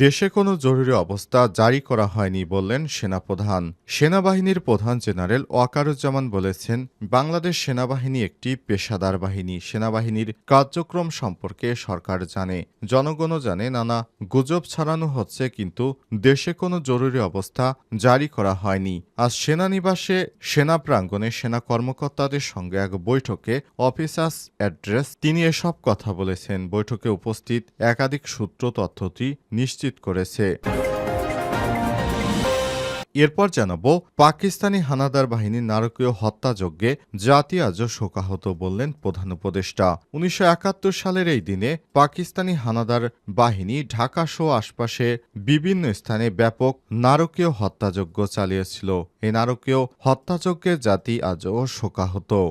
দেশে কোনো জরুরি অবস্থা জারি করা হয়নি বললেন সেনাপ্রধান। সেনাবাহিনীর প্রধান জেনারেল ওয়াকারুজ্জামান বলেছেন, বাংলাদেশ সেনাবাহিনী একটি পেশাদার বাহিনী। সেনাবাহিনীর কার্যক্রম সম্পর্কে সরকার জানে, জনগণও জানে, নানা গুজব ছড়ানো হচ্ছে, কিন্তু দেশে কোনো জরুরি অবস্থা জারি করা হয়নি। আজ সেনানিবাসে সেনা প্রাঙ্গণে সেনা কর্মকর্তাদের সঙ্গে এক বৈঠকে অফিসার্স অ্যাড্রেস তিনি এসব কথা বলেছেন। বৈঠকে উপস্থিত একাধিক সূত্র, তথ্যটি নিশ্চিত করেছে। এরপর জানাব, পাকিস্তানি হানাদার বাহিনীর নারকীয় হত্যাযজ্ঞে জাতি আজও শোকাহত বললেন প্রধান উপদেষ্টা। উনিশশো একাত্তর সালের এই দিনে পাকিস্তানি হানাদার বাহিনী ঢাকা সহ আশপাশে বিভিন্ন স্থানে ব্যাপক নারকীয় হত্যাযজ্ঞ চালিয়েছিল। এই নারকীয় হত্যাযজ্ঞে জাতি আজও শোকাহত।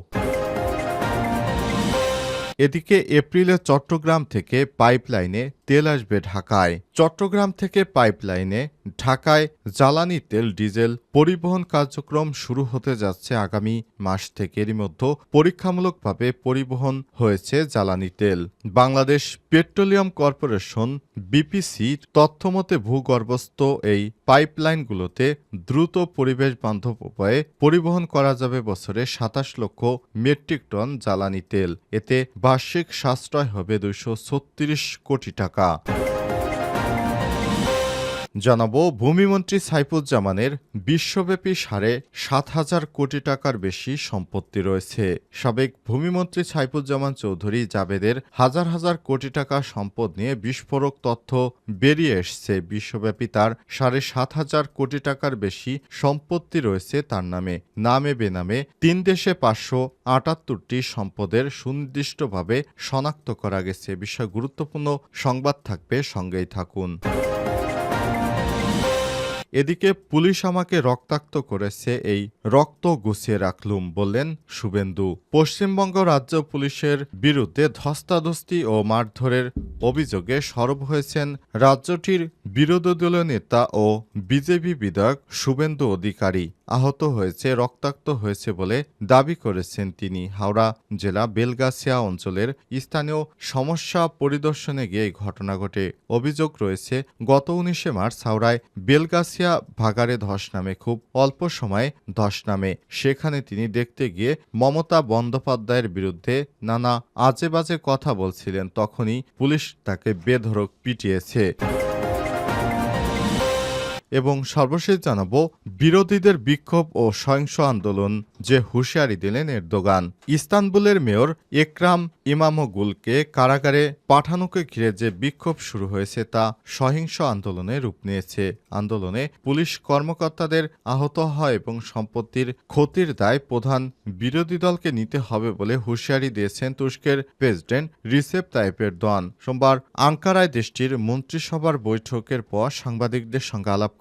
এদিকে এপ্রিলে চট্টগ্রাম থেকে পাইপলাইনে তেল আসবে ঢাকায়। চট্টগ্রাম থেকে পাইপলাইনে ঢাকায় জ্বালানি তেল, ডিজেল পরিবহন কার্যক্রম শুরু হতে যাচ্ছে আগামী মাস থেকে। এরই মধ্যে পরীক্ষামূলকভাবে পরিবহন হয়েছে জ্বালানি তেল। বাংলাদেশ পেট্রোলিয়াম কর্পোরেশন, বিপিসি, তথ্যমতে ভূগর্ভস্থ এই পাইপলাইনগুলোতে দ্রুত পরিবেশ বান্ধব উপায়ে পরিবহন করা যাবে বছরে সাতাশ লক্ষ মেট্রিক টন জ্বালানি তেল। এতে বার্ষিক সাশ্রয় হবে দুইশো ছত্রিশ কোটি টাকা। か。জানাব, ভূমিমন্ত্রী সাইফুজ্জামানের বিশ্বব্যাপী সাড়ে সাত হাজার কোটি টাকার বেশি সম্পত্তি রয়েছে। সাবেক ভূমিমন্ত্রী সাইফুজ্জামান চৌধুরী জাবেদের হাজার হাজার কোটি টাকা সম্পদ নিয়ে বিস্ফোরক তথ্য বেরিয়ে এসছে। বিশ্বব্যাপী তার সাড়ে সাত হাজার কোটি টাকার বেশি সম্পত্তি রয়েছে তার নামে। নামে বেনামে তিন দেশে পাঁচশো আটাত্তরটি সম্পদের সুনির্দিষ্টভাবে শনাক্ত করা গেছে। বিষয় গুরুত্বপূর্ণ সংবাদ থাকবে, সঙ্গেই থাকুন। এদিকে পুলিশ আমাকে রক্তাক্ত করেছে, এই রক্ত গুছিয়ে রাখলুম বললেন শুভেন্দু। পশ্চিমবঙ্গ রাজ্য পুলিশের বিরুদ্ধে ধস্তাধস্তি ও মারধরের অভিযোগে সরব হয়েছেন রাজ্যটির বিরোধী দলীয় নেতা ও বিজেপি বিধায়ক শুভেন্দু অধিকারী। আহত হয়েছে, রক্তাক্ত হয়েছে বলে দাবি করেছেন তিনি। হাওড়া জেলা বেলগাছিয়া অঞ্চলের স্থানীয় সমস্যা পরিদর্শনে গিয়ে ঘটনা ঘটে। অভিযোগ রয়েছে, গত উনিশে মার্চ হাওড়ায় বেলগাছিয়া ভাগাড়ে ধস নামে, খুব অল্প সময়ে ধস নামে। সেখানে তিনি দেখতে গিয়ে মমতা বন্দ্যোপাধ্যায়ের বিরুদ্ধে নানা আজে বাজে কথা বলছিলেন, তখনই পুলিশ তাকে বেধড়ক পিটিয়েছে। এবং সর্বশেষ জানাব বিরোধীদের বিক্ষোভ ও সহিংস আন্দোলন যে হুঁশিয়ারি দিলেন এরদোগান। ইস্তানবুলের মেয়র একরাম ইমামগুলকে কারাগারে পাঠানোকে ঘিরে যে বিক্ষোভ শুরু হয়েছে তা সহিংস আন্দোলনে রূপ নিয়েছে। আন্দোলনে পুলিশ কর্মকর্তাদের আহত হয় এবং সম্পত্তির ক্ষতির দায় প্রধান বিরোধী দলকে নিতে হবে বলে হুঁশিয়ারি দিয়েছেন তুর্স্কের প্রেসিডেন্ট রিসেপ তাইপের দোয়ান সোমবার আঙ্কারায় দেশটির মন্ত্রিসভার বৈঠকের পর সাংবাদিকদের সঙ্গে আলাপকালে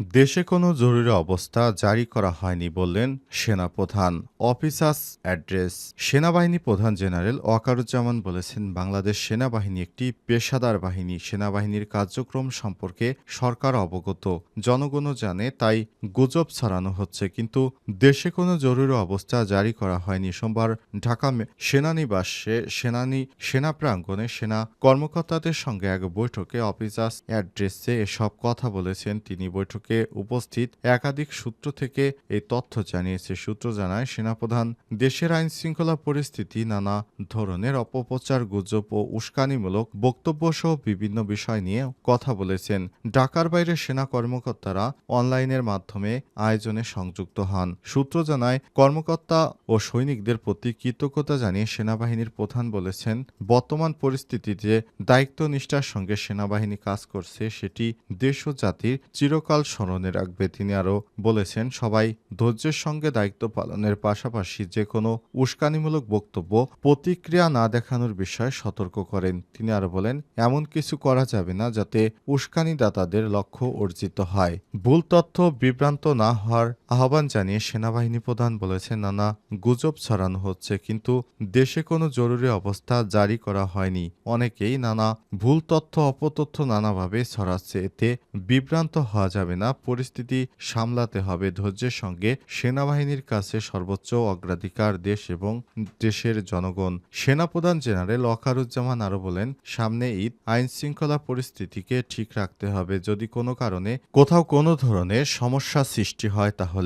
দেশে কোনো জরুরি অবস্থা জারি করা হয়নি বললেন সেনাপ্রধান। Officers address. সেনাবাহিনী প্রধান জেনারেল ওয়াকারুজ্জামান বলেছেন, বাংলাদেশ সেনাবাহিনী একটি পেশাদার বাহিনী। সেনাবাহিনীর কার্যক্রম সম্পর্কে সরকার অবগত। জনগণও জানে, তাই গুজব ছড়ানো হচ্ছে। কিন্তু দেশে কোনো জরুরি অবস্থা জারি করা হয়নি। সোমবার ঢাকা সেনানিবাসে সেনানি সেনা প্রাঙ্গণে সেনা কর্মকর্তাদের সঙ্গে এক বৈঠকে অফিসার্স অ্যাড্রেসে এসব কথা বলেছেন। তিনি বৈঠকে বৈঠকে উপস্থিত একাধিক সূত্র থেকে এই তথ্য জানিয়েছে। সূত্র জানায়, সেনাপ্রধান, দেশের আইন শৃঙ্খলা পরিস্থিতি, নানা ধরনের অপপ্রচার, গুজব ও উস্কানিমূলক বক্তব্য সহ বিভিন্ন বিষয় নিয়ে কথা বলেছেন। ঢাকার বাইরে সেনা কর্মকর্তারা অনলাইনের মাধ্যমে আয়োজনে সংযুক্ত হন। সূত্র জানায়, কর্মকর্তা ও সৈনিকদের প্রতি কৃতজ্ঞতা জানিয়ে সেনাবাহিনীর প্রধান বলেছেন, বর্তমান পরিস্থিতিতে দায়িত্ব নিষ্ঠার সঙ্গে সেনাবাহিনী কাজ করছে, সেটি দেশ ও জাতির চিরকাল স্মরণে রাখবে। তিনি আরও বলেছেন, সবাই ধৈর্যের সঙ্গে দায়িত্ব পালনের পাশাপাশি যে কোনো উস্কানিমূলক বক্তব্য প্রতিক্রিয়া না দেখানোর বিষয়ে সতর্ক করেন। তিনি আরও বলেন, এমন কিছু করা যাবে না যাতে উস্কানিদাতাদের লক্ষ্য অর্জিত হয়। ভুল তথ্য বিভ্রান্ত না হওয়ার আহ্বান জানিয়ে সেনাবাহিনী প্রধান বলেছেন, নানা গুজব ছড়ানো হচ্ছে, কিন্তু দেশে কোনো জরুরি অবস্থা জারি করা হয়নি। অনেকেই নানা ভুল তথ্য, অপতথ্য নানাভাবে ছড়াচ্ছে। এতে বিভ্রান্ত হওয়া যাবে না। পরিস্থিতি সামলাতে হবে। ধৈর্যের সঙ্গে সেনাবাহিনীর কাছে সর্বোচ্চ অগ্রাধিকার দেশ এবং দেশের জনগণ। সেনাপ্রধান জেনারেল ওয়াকারুজ্জামান আরও বলেন, সামনে ঈদ আইন শৃঙ্খলা পরিস্থিতিকে ঠিক রাখতে হবে। যদি কোনো কারণে কোথাও কোনো ধরনের সমস্যা সৃষ্টি হয়, তাহলে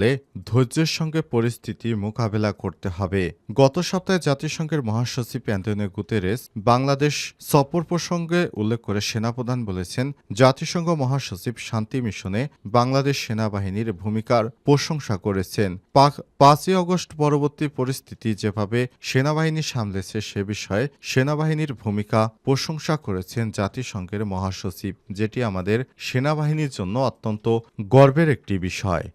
ধৈর্যের সঙ্গে পরিস্থিতি মোকাবেলা করতে হবে। গত সপ্তাহে জাতিসংঘের মহাসচিব অ্যান্টনিও গুতেরেস বাংলাদেশ সফর প্রসঙ্গে উল্লেখ করে সেনাপ্রধান বলেছেন, জাতিসংঘ মহাসচিব শান্তি মিশনে বাংলাদেশ সেনাবাহিনীর ভূমিকার প্রশংসা করেছেন। পাক- পাঁচই অগস্ট পরবর্তী পরিস্থিতি যেভাবে সেনাবাহিনী সামলেছে সে বিষয়ে সেনাবাহিনীর ভূমিকা প্রশংসা করেছেন জাতিসংঘের মহাসচিব, যেটি আমাদের সেনাবাহিনীর জন্য অত্যন্ত গর্বের একটি বিষয়।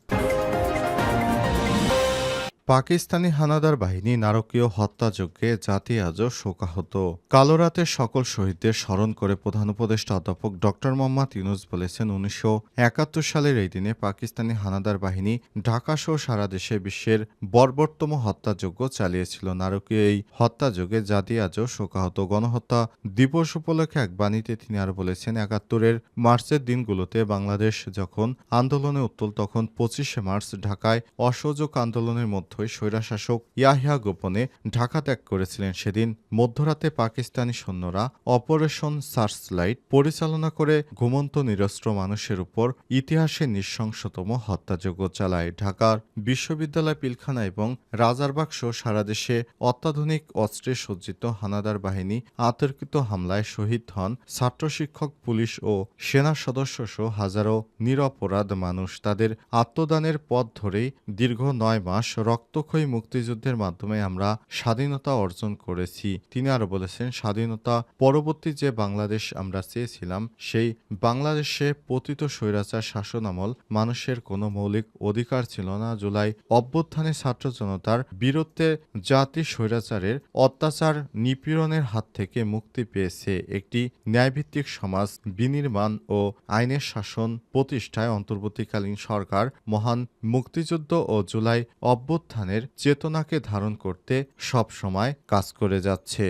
পাকিস্তানি হানাদার বাহিনী নারকীয় হত্যাযজ্ঞে জাতি আজও শোকাহত। কালো রাতের সকল শহীদদের স্মরণ করে প্রধান উপদেষ্টা অধ্যাপক ড মোহাম্মদ ইউনুস বলেছেন, উনিশশো একাত্তর সালের এই দিনে পাকিস্তানি হানাদার বাহিনী ঢাকাসহ সারা দেশে বিশ্বের বর্বরতম হত্যাযজ্ঞ চালিয়েছিল। নারকীয় এই হত্যাযজ্ঞে জাতি আজও শোকাহত। গণহত্যা দিবস উপলক্ষে এক বাণীতে তিনি আরও বলেছেন, একাত্তরের মার্চের দিনগুলোতে বাংলাদেশ যখন আন্দোলনে উত্তল, তখন পঁচিশে মার্চ ঢাকায় অসহযোগ আন্দোলনের মধ্যে স্বৈরাশাসক ইয়াহিয়া গোপনে ঢাকা ত্যাগ করেছিলেন সেদিন। মধ্যরাতে পাকিস্তানি সৈন্যরা অপারেশন সার্চলাইট পরিচালনা করে ঘুমন্ত নিরস্ত্র মানুষের উপর ইতিহাসে নৃশংসতম হত্যাযজ্ঞ চালায়। ঢাকার বিশ্ববিদ্যালয় পিলখানা এবং রাজারবাগ সহ সারা দেশে অত্যাধুনিক অস্ত্রে সজ্জিত হানাদার বাহিনী আতর্কিত হামলায় শহীদ হন ছাত্র শিক্ষক, পুলিশ ও সেনা সদস্য সহ হাজারো নিরপরাধ মানুষ। তাদের আত্মদানের পথ ধরেই দীর্ঘ নয় মাস রক্তক্ষয়ী মুক্তিযুদ্ধের মাধ্যমে আমরা স্বাধীনতা অর্জন করেছি। তিনি আরও বলেছেন, স্বাধীনতা পরবর্তী যে বাংলাদেশ আমরা চেয়েছিলাম, সেই বাংলাদেশে পতিত স্বৈরাচার শাসন আমল মানুষের কোনো মৌলিক অধিকার ছিল না। জুলাই অভ্যুত্থানে ছাত্র জনতার বীরত্বে জাতি স্বৈরাচারের অত্যাচার নিপীড়নের হাত থেকে মুক্তি পেয়েছে। একটি ন্যায়ভিত্তিক সমাজ বিনির্মাণ ও আইনের শাসন প্রতিষ্ঠায় অন্তর্বর্তীকালীন সরকার মহান মুক্তিযুদ্ধ ও জুলাই অভ্যুত্থানের চেতনাকে ধারণ করতে সবসময় কাজ করে যাচ্ছে।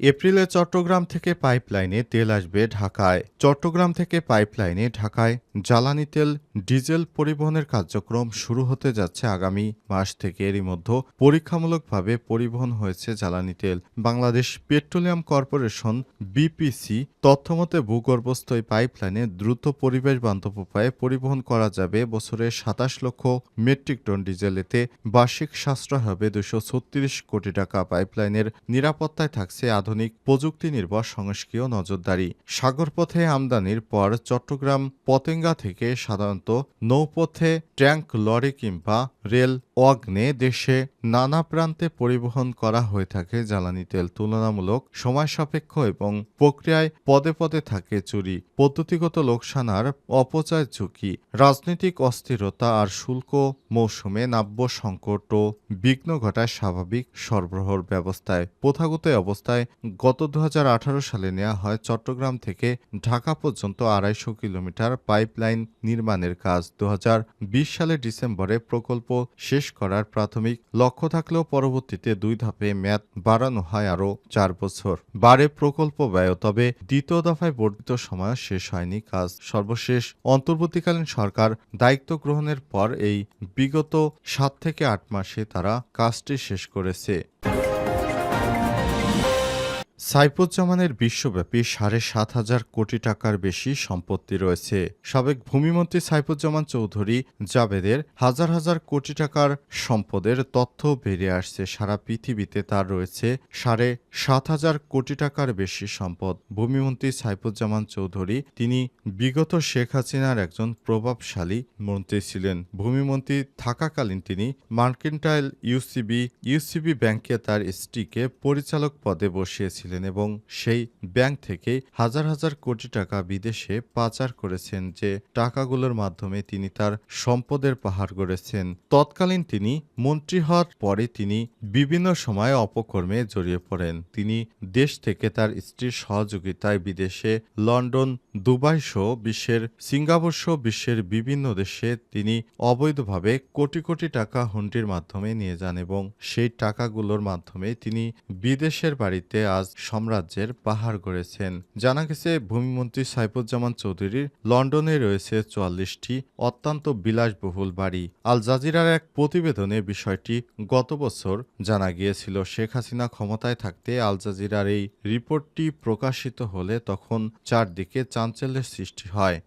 এপ্রিলে চট্টগ্রাম থেকে পাইপলাইনে তেল আসবে ঢাকায়। চট্টগ্রাম থেকে পাইপলাইনে ঢাকায় জ্বালানি তেল, ডিজেল পরিবহনের কার্যক্রম শুরু হতে যাচ্ছে আগামী মাস থেকে। এরই মধ্যে পরীক্ষামূলকভাবে পরিবহন হয়েছে জ্বালানি তেল। বাংলাদেশ পেট্রোলিয়াম কর্পোরেশন, বিপিসি, তথ্যমতে ভূগর্ভস্থ এই পাইপলাইনে দ্রুত পরিবেশ বান্ধব উপায়ে পরিবহন করা যাবে। বছরে সাতাশ লক্ষ মেট্রিক টন ডিজেল এতে বার্ষিক সাশ্রয় হবে দুশো কোটি টাকা। পাইপলাইনের নিরাপত্তায় থাকছে আধুনিক প্রযুক্তি নির্ভর সংস্কীয় নজরদারি। সাগরপথে আমদানির পর চট্টগ্রাম পতেঙ্গা থেকে সাধারণত নৌপথে ট্যাঙ্ক, লরি কিংবা রেল অগ্নে দেশে নানা প্রান্তে পরিবহন করা হয়ে থাকে জ্বালানি তেল তুলনামূলক সময় সাপেক্ষ এবং প্রক্রিয়ায় পদে পদে থাকে চুরি। পদ্ধতিগত লোকসানার অপচয় ঝুঁকি, রাজনৈতিক অস্থিরতা আর শুল্ক মৌসুমে নাব্য সংকট ও বিঘ্ন ঘটায় স্বাভাবিক সরবরাহর ব্যবস্থায়, প্রথাগত অবস্থায় গত দুহাজার আঠারো সালে নেওয়া হয় চট্টগ্রাম থেকে ঢাকা পর্যন্ত আড়াইশো কিলোমিটার পাইপলাইন নির্মাণের কাজ। দু হাজার বিশ সালের ডিসেম্বরে প্রকল্প শেষ করার প্রাথমিক লক্ষ্য থাকলেও পরবর্তীতে দুই ধাপে মেয়াদ বাড়ানো হয় আরও চার বছর। বারে প্রকল্প ব্যয়, তবে দ্বিতীয় দফায় বর্ধিত সময় শেষ হয়নি কাজ। সর্বশেষ অন্তর্বর্তীকালীন সরকার দায়িত্ব গ্রহণের পর এই বিগত সাত থেকে আট মাসে তারা কাজটি শেষ করেছে। সাইফুজ্জামানের বিশ্বব্যাপী সাড়ে সাত হাজার কোটি টাকার বেশি সম্পত্তি রয়েছে। সাবেক ভূমিমন্ত্রী সাইফুজ্জামান চৌধুরী জাবেদের হাজার হাজার কোটি টাকার সম্পদের তথ্য বেরিয়ে আসছে। সারা পৃথিবীতে তার রয়েছে সাড়ে সাত হাজার কোটি টাকার বেশি সম্পদ। ভূমিমন্ত্রী সাইফুজ্জামান চৌধুরী তিনি বিগত শেখ হাসিনার একজন প্রভাবশালী মন্ত্রী ছিলেন। ভূমিমন্ত্রী থাকাকালীন তিনি মার্কেন্টাইল ইউসিবি ইউসিবি ব্যাংকে তার স্ত্রীকে পরিচালক পদে বসিয়েছিলেন। এবং সেই ব্যাংক থেকে হাজার হাজার কোটি টাকা বিদেশে পাচার করেছেন যে টাকাগুলোর মাধ্যমে তিনি তার সম্পদের পাহাড় গড়েছেন। তৎকালীন তিনি মন্ত্রী হওয়ার পরে তিনি বিভিন্ন সময়ে অপকর্মে জড়িয়ে পড়েন। তিনি দেশ থেকে তার স্ত্রীর সহযোগিতায় বিদেশে লন্ডন, দুবাই সহ বিশ্বের, সিঙ্গাপুর সহ বিশ্বের বিভিন্ন দেশে তিনি অবৈধভাবে কোটি কোটি টাকা হুন্ডির মাধ্যমে নিয়ে যান এবং সেই টাকাগুলোর মাধ্যমে তিনি বিদেশের বাড়িতে আজ সাম্রাজ্যের পাহাড় গড়েছেন। জানা গেছে, ভূমিমন্ত্রী সাইফুজ্জামান চৌধুরীর লন্ডনে রয়েছে চুয়াল্লিশটি অত্যন্ত বিলাসবহুল বাড়ি। আল জাজিরার এক প্রতিবেদনে বিষয়টি গত বছর জানা গিয়েছিল। শেখ হাসিনা ক্ষমতায় থাকতে আল জাজিরার এই রিপোর্টটি প্রকাশিত হলে তখন চারদিকে চাঞ্চল্যের সৃষ্টি হয়।